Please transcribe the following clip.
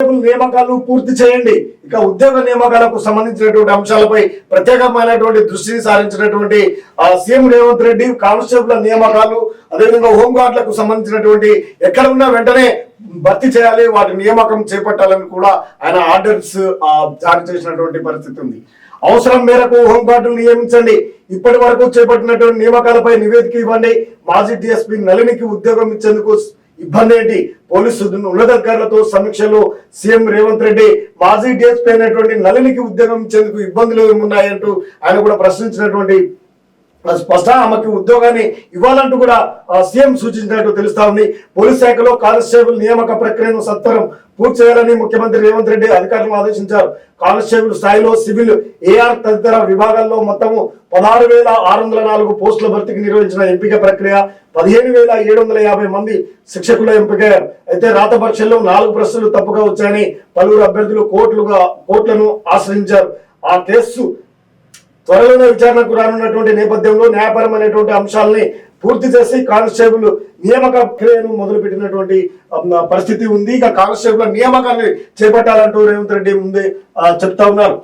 నియామకాలు పూర్తి చేయండి. ఇక ఉద్యోగ నియామకాలకు సంబంధించినటువంటి అంశాలపై ప్రత్యేకమైనటువంటి దృష్టిని సారించినటువంటి సీఎం రేవంత్ రెడ్డి కానిస్టేబుల్ నియామకాలు అదేవిధంగా హోంగార్డులకు సంబంధించినటువంటి ఎక్కడ ఉన్నా వెంటనే భర్తీ చేయాలి వాటి నియామకం చేపట్టాలని కూడా ఆయన ఆర్డర్స్ జారీ చేసినటువంటి పరిస్థితి ఉంది. అవసరం మేరకు హోంగార్డులు నియమించండి. ఇప్పటి వరకు చేపట్టినటువంటి నియామకాలపై నివేదిక ఇవ్వండి. మాజీ డిఎస్పీ నలినికి ఉద్యోగం ఇచ్చేందుకు ఇబ్బంది ఏంటి? పోలీసు ఉన్నతాధికారులతో సమీక్షలో. సీఎం రేవంత్ రెడ్డి మాజీ డిఎస్పీ అయినటువంటి నలినికి ఉద్యోగం ఇచ్చేందుకు ఇబ్బందులు ఏమున్నాయంటూ ఆయన కూడా ప్రశ్నించినటువంటి స్పష్ట ఆమెకి ఉద్యోగాన్ని ఇవ్వాలంటూ కూడా ఆ, సీఎం సూచించినట్టు తెలుస్తా ఉంది. పోలీస్ శాఖలో కానిస్టేబుల్ నియామక ప్రక్రియను సత్వరం పూర్తి చేయాలని ముఖ్యమంత్రి రేవంత్ రెడ్డి అధికారులను ఆదేశించారు. కానిస్టేబుల్ స్థాయిలో సివిల్ ఏఆర్ తదితర విభాగాల్లో మొత్తము పదహారు వేల ఆరు వందల నాలుగు పోస్టుల భర్తీకి నిర్వహించిన ఎంపిక ప్రక్రియ పదిహేను వేల ఏడు వందల యాభై మంది శిక్షకుల ఎంపిక. అయితే రాత పరీక్షల్లో నాలుగు ప్రశ్నలు తప్పుగా వచ్చాయని పలువురు అభ్యర్థులు కోర్టులుగా కోర్టులను ఆశ్రయించారు. ఆ కేసు త్వరలోనే విచారణకు రానున్నటువంటి నేపథ్యంలో న్యాయపరమైనటువంటి అంశాలని పూర్తి చేసి కానిస్టేబుల్ నియామక ప్రక్రియను మొదలుపెట్టినటువంటి పరిస్థితి ఉంది. ఇక కానిస్టేబుల్ నియామకాన్ని చేపట్టాలంటూ రేవంత్ రెడ్డి ముందే చెప్తా ఉన్నారు.